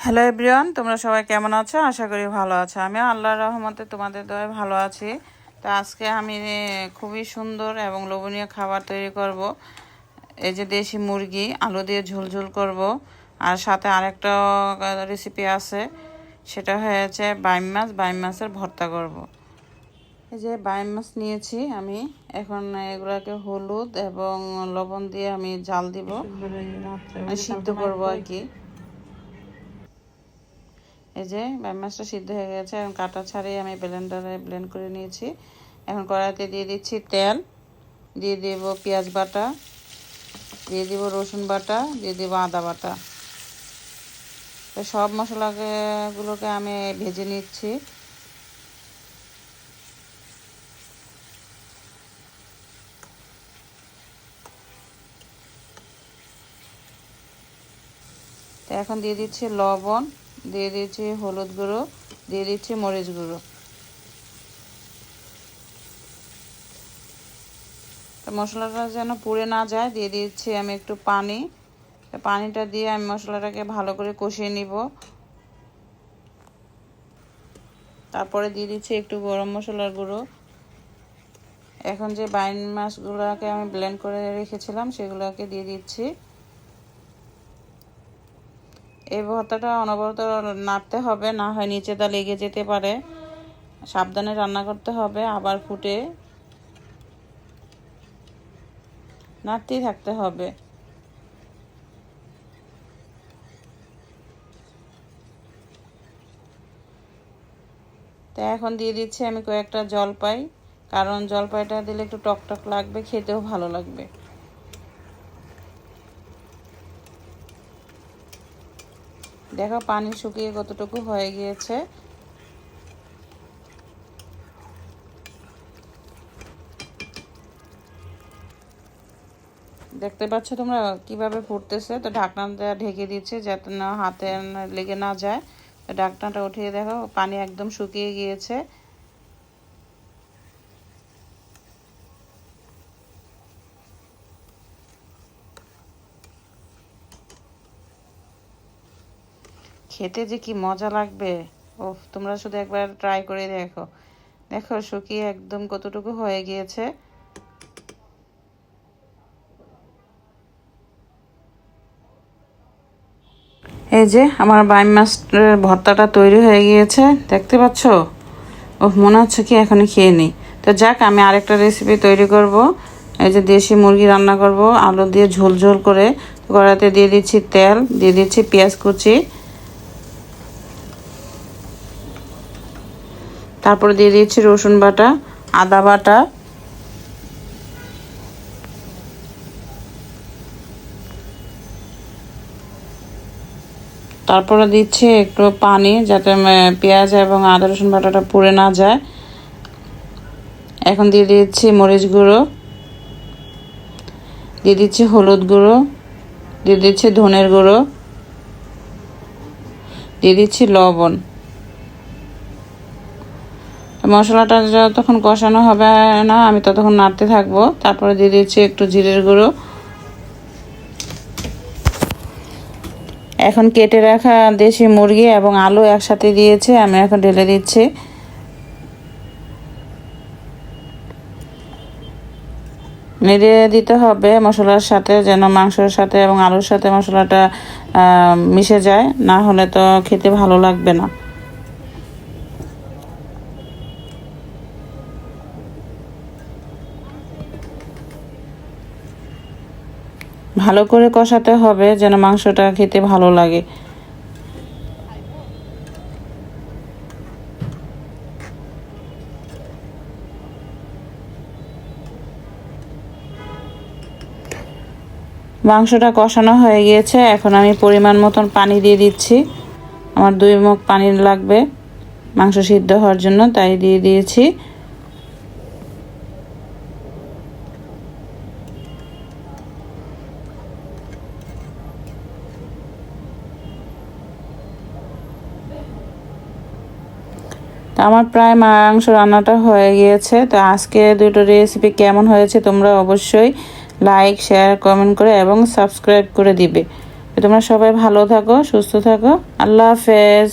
Hello everyone তোমরা সবাই কেমন আছো? আশা করি ভালো আছো। আমি আল্লাহর রহমতে তোমাদের দয়ে ভালো আছি। তো আজকে আমি খুবই সুন্দর এবং লোভনীয় খাবার তৈরি করব। এই যে দেশি মুরগি আলু দিয়ে ঝোল ঝোল করব। আর সাথে আরেকটা রেসিপি আছে। সেটা হয়েছে বাইম মাছ। বাইম মাছের ভর্তা করব। এই যে বাইম মাছ নিয়েছি আমি। এখন এগুলাকে হলুদ এবং লবণ দিয়ে আমি জাল দিব। সিদ্ধ করব আর কি। এই যে বাই মাছটা সিদ্ধ হয়ে গেছে, এখন কাটা ছাড়িয়ে আমি ব্লেন্ডারে ব্লেন্ড করে নিয়েছি। এখন কড়াইতে দিয়ে দিচ্ছি তেল, দিয়ে দেব পেঁয়াজ বাটা, দিয়ে দিব রসুন বাটা, দিয়ে দেবো আদা বাটা। তো সব মশলাগুলোকে আমি ভেজে নিচ্ছি। এখন দিয়ে দিচ্ছি লবণ দিয়ে দিচ্ছি হলুদ গুঁড়ো, দিয়ে দিচ্ছি মরিচ গুঁড়ো। মশলাটা যেন পুড়ে না যায়, দিয়ে দিচ্ছি আমি একটু পানি। পানিটা দিয়ে আমি মশলাটাকে ভালো করে কষিয়ে নিব। তারপরে দিয়ে দিচ্ছি একটু গরম মশলার গুঁড়ো। এখন যে বাইন মাছগুলোকে আমি ব্লেন্ড করে রেখেছিলাম, সেগুলোকে দিয়ে দিচ্ছি। এই ভর্তাটা অনবরত নাড়তে হবে, না হয় নিচে নিচেটা লেগে যেতে পারে। সাবধানে রান্না করতে হবে, আবার ফুটে নাড়তেই থাকতে হবে। তো এখন দিয়ে দিচ্ছি আমি কয়েকটা জলপাই, কারণ জলপাইটা দিলে একটু টক টক লাগবে, খেতেও ভালো লাগবে। দেখো পানি শুকিয়ে কতটুকু হয়ে গিয়েছে। দেখতে পাচ্ছ তোমরা কীভাবে ফুটতেছে? তো ঢাকনাটা ঢেকে দিচ্ছে যাতে না হাতে লেগে না যায়। ঢাকনাটা উঠিয়ে দেখো, পানি একদম শুকিয়ে গিয়েছে। খেতে যে কি মজা লাগবে? ও তোমরা শুধু একবার ট্রাই করে দেখো। দেখো শুকিয়ে একদম কতটুকু হয়ে গিয়েছে। এই যে, আমার বাইম মাছের ভর্তাটা তৈরি হয়ে গিয়েছে। দেখতে পাচ্ছ? ও মনে হচ্ছে কি এখনই খেয়ে নিই। তো যাক, আমি আরেকটা রেসিপি তৈরি করব। এই যে দেশি মুরগি রান্না করব। আলু দিয়ে ঝোল ঝোল করে কড়াতে দিয়ে দিচ্ছি তেল, দিয়ে দিচ্ছি পেঁয়াজ কুচি। তারপরে দিয়ে দিচ্ছি রসুন বাটা, আদা বাটা, তারপরে দিচ্ছি একটু পানি যাতে পেঁয়াজ এবং আদা, রসুন বাটাটা পুড়ে না যায়। এখন দিয়ে দিচ্ছি মরিচ গুঁড়ো, দিয়ে দিচ্ছি হলুদ গুঁড়ো, দিয়ে দিচ্ছি ধনের গুঁড়ো, দিয়ে দিচ্ছি লবণ। মশলাটা যতক্ষণ কষানো হবে না, আমি ততক্ষণ নাড়তে থাকব। তারপরে দিয়ে দিচ্ছি একটু জিরের গুঁড়ো। এখন কেটে রাখা দেশি মুরগি এবং আলু একসাথে দিয়েছে, আমি এখন ঢেলে দিচ্ছি। নেড়ে দিতে হবে মশলার সাথে যেন মাংসের সাথে এবং আলুর সাথে মশলাটা মিশে যায়, না হলে তো খেতে ভালো লাগবে না। ভালো করে কষাতে হবে যেন মাংসটা খেতে ভালো লাগে। মাংসটা কষানো হয়ে গিয়েছে, এখন আমি পরিমাণ মতন পানি দিয়ে দিচ্ছি। আমার দুই মুখ পানি লাগবে, মাংস সিদ্ধ হওয়ার জন্য তাই দিয়ে দিয়েছি। আমার প্রায় মাংস রান্নাটা হয়ে গিয়েছে। তো আজকে দুটো রেসিপি কেমন হয়েছে তোমরা অবশ্যই লাইক শেয়ার কমেন্ট করে এবং সাবস্ক্রাইব করে দিবে। তোমরা সবাই ভালো থাকো, সুস্থ থাকো। আল্লাহ হাফেজ।